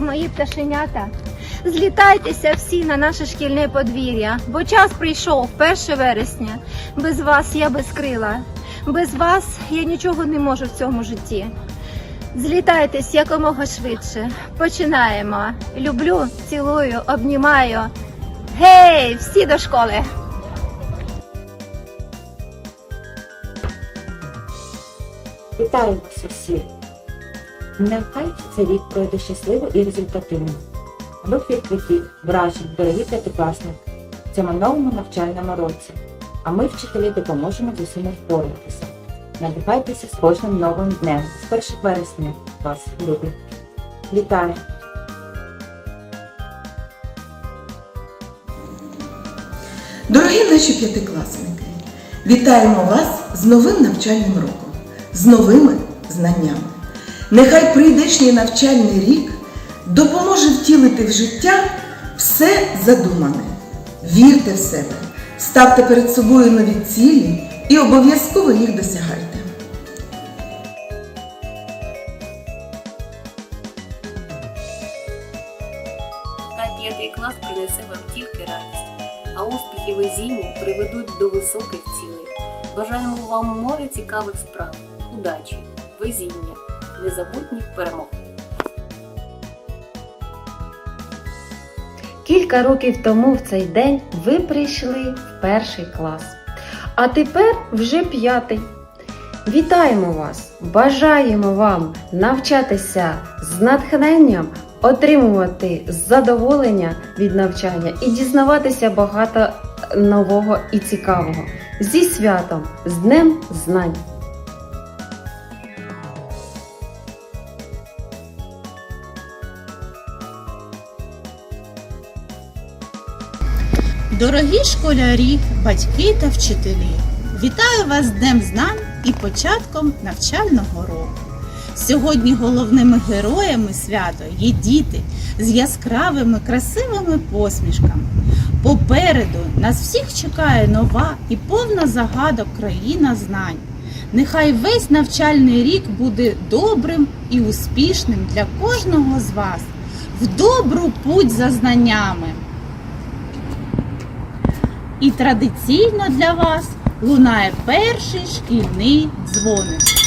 мої пташенята. Злітайтеся всі на наше шкільне подвір'я, бо час прийшов 1 вересня. Без вас я без крила. Без вас я нічого не можу в цьому житті. Злітайтесь якомога швидше. Починаємо. Люблю, цілую, обнімаю. Гей, всі до школи! Вітаю усіх! Нехай цей рік пройде щасливо і результативно. Вихід квітів, вражень, дорогі п'ятикласники в цьому новому навчальному році. А ми, вчителі, допоможемо з усім впоратися. Надихайтеся з кожним новим днем. З 1 вересня вас, любі. Вітаю! Дорогі наші п'ятикласники, вітаємо вас з новим навчальним роком, з новими знаннями. Нехай прийдешній навчальний рік допоможе втілити в життя все задумане. Вірте в себе, ставте перед собою нові цілі і обов'язково їх досягайте. Та п'ятий клас везіння приведуть до високих цілей. Бажаємо вам море цікавих справ, удачі, везіння, незабутніх перемог. Кілька років тому в цей день ви прийшли в перший клас, а тепер вже п'ятий. Вітаємо вас! Бажаємо вам навчатися з натхненням, отримувати задоволення від навчання і дізнаватися багато нового і цікавого. Зі святом, з Днем Знань! Дорогі школярі, батьки та вчителі, вітаю вас з Днем знань і початком навчального року. Сьогодні головними героями свята є діти з яскравими красивими посмішками. Попереду нас всіх чекає нова і повна загадок країна знань. Нехай весь навчальний рік буде добрим і успішним для кожного з вас. В добру путь за знаннями! І традиційно для вас лунає перший шкільний дзвоник.